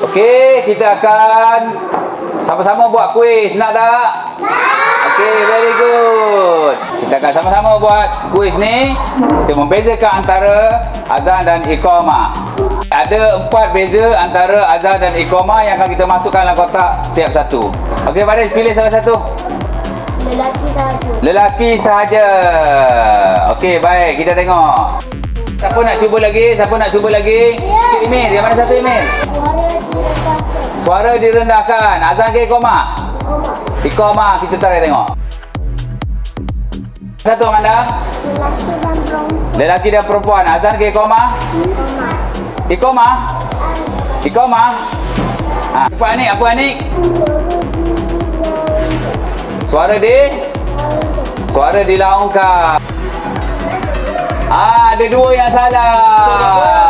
Okey, kita akan sama-sama buat kuis. Nak tak? Okey, very good. Kita akan sama-sama buat kuis ni. Kita membezakan antara azan dan iqamah. Ada empat beza antara azan dan iqamah yang akan kita masukkan dalam kotak setiap satu. Okey, Faris pilih salah satu. Lelaki sahaja. Lelaki sahaja. Okey, baik. Kita tengok. Siapa nak cuba lagi? Siapa nak cuba lagi? Cik Emil. Yang mana satu? Suara direndahkan. Suara direndahkan. Azan ke? Koma. Iqamah. Kita try tengok. Satu Amanda. Lelaki dan perempuan. Lelaki dan perempuan. Azan ke iqamah? Koma. Iqamah? Iqamah? Ha. Apa Anik? Apa Anik? Suara di? Suara dilaungkan. Ah, ada dua yang salah.